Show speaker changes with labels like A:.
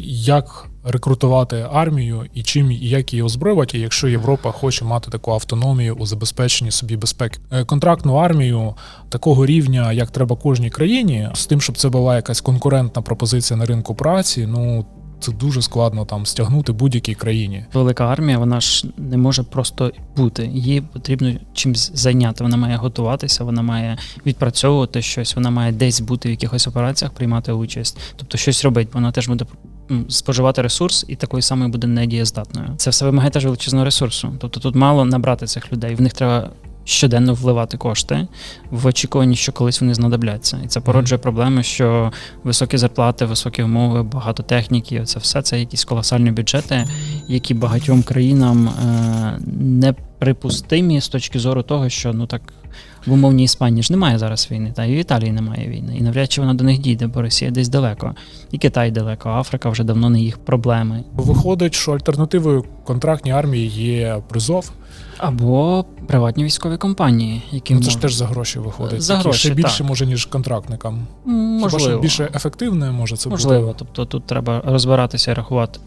A: Як рекрутувати армію і чим і як її озброювати, якщо Європа хоче мати таку автономію у забезпеченні собі безпеки? Е, Контрактну армію такого рівня, як треба кожній країні, з тим, щоб це була якась конкурентна пропозиція на ринку праці, ну це дуже складно там стягнути будь-якій країні.
B: Велика армія, вона ж не може просто бути. Їй потрібно чимось зайняти. Вона має готуватися, вона має відпрацьовувати щось, вона має десь бути в якихось операціях, приймати участь, тобто щось робити. Вона теж буде споживати ресурс і такою самою буде недієздатною. Це все вимагає теж величезного ресурсу. Тобто тут мало набрати цих людей. В них треба. Щоденно вливати кошти в очікуванні, що колись вони знадобляться, і це породжує проблеми, що високі зарплати, високі умови, багато техніки. Це все це якісь колосальні бюджети, які багатьом країнам е, неприпустимі з точки зору того, що ну так в умовній Іспанії ж немає зараз війни, та і в Італії немає війни. І навряд чи вона до них дійде, бо Росія десь далеко, і Китай далеко, а Африка вже давно не їх проблеми.
A: Виходить, що альтернативою контрактній армії є призов.
B: Або приватні військові компанії, які
A: Ну, це ж теж за гроші виходить.
B: За гроші,
A: ще більше
B: так.
A: може, ніж контрактникам. Хіба що більше ефективне може це
B: Можливо,
A: бути.
B: тобто тут треба розбиратися і рахувати.